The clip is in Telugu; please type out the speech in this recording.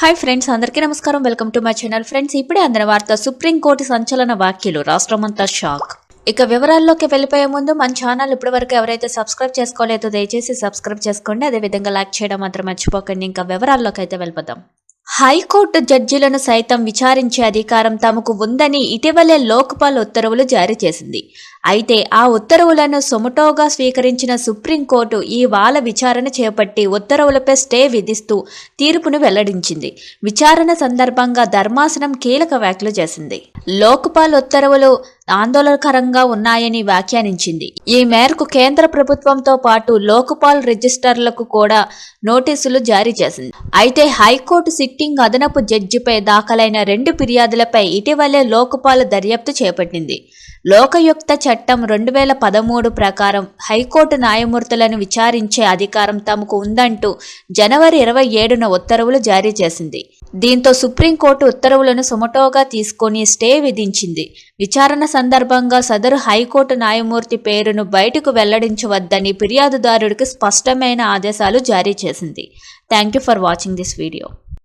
హాయ్ ఫ్రెండ్స్ అందరికీ నమస్కారం. Welcome to my channel friends ఇప్పుడే అందిన వార్త సుప్రీంకోర్టు సంచలన వ్యాఖ్యలు రాష్ట్రమంతా షాక్ ఇక వివరాల్లోకి వెళ్ళిపోయే ముందు మన ఛానల్ ఇప్పటివరకు ఎవరైతే సబ్స్క్రైబ్ చేసుకోలేదో దయచేసి సబ్స్క్రైబ్ చేసుకోండి. అదేవిధంగా లైక్ చేయడం మాత్రం మర్చిపోకండి. ఇంకా వివరాల్లోకి అయితే వెళ్ళిపోదాం. హైకోర్టు జడ్జిలను సైతం విచారించే అధికారం తమకు ఉందని ఇటీవలే లోక్పాల్ ఉత్తర్వులు జారీ చేసింది. అయితే ఆ ఉత్తర్వులను సొమటోగా స్వీకరించిన సుప్రీంకోర్టు ఈ వాల విచారణ చేపట్టి ఉత్తర్వులపై స్టే విధిస్తూ తీర్పును వెల్లడించింది. విచారణ సందర్భంగా ధర్మాసనం కీలక వ్యాఖ్యలు చేసింది. లోక్పాల్ ఉత్తర్వులు ఆందోళనకరంగా ఉన్నాయని వ్యాఖ్యానించింది. ఈ మేరకు కేంద్ర ప్రభుత్వంతో పాటు లోక్పాల్ రిజిస్టర్లకు కూడా నోటీసులు జారీ చేసింది. అయితే హైకోర్టు సిట్టింగ్ అదనపు జడ్జిపై దాఖలైన రెండు ఫిర్యాదులపై ఇటీవలే లోక్పాల్ దర్యాప్తు చేపట్టింది. లోకయుక్త చట్టం రెండు వేల పదమూడు ప్రకారం హైకోర్టు న్యాయమూర్తులను విచారించే అధికారం తమకు ఉందంటూ జనవరి ఇరవై ఏడున ఉత్తర్వులు జారీ చేసింది. దీంతో సుప్రీంకోర్టు ఉత్తర్వులను సుమటోగా తీసుకొని స్టే విధించింది. విచారణ సందర్భంగా సదరు హైకోర్టు న్యాయమూర్తి పేరును బయటకు వెల్లడించవద్దని ఫిర్యాదుదారుడికి స్పష్టమైన ఆదేశాలు జారీ చేసింది. Thank you for watching this video.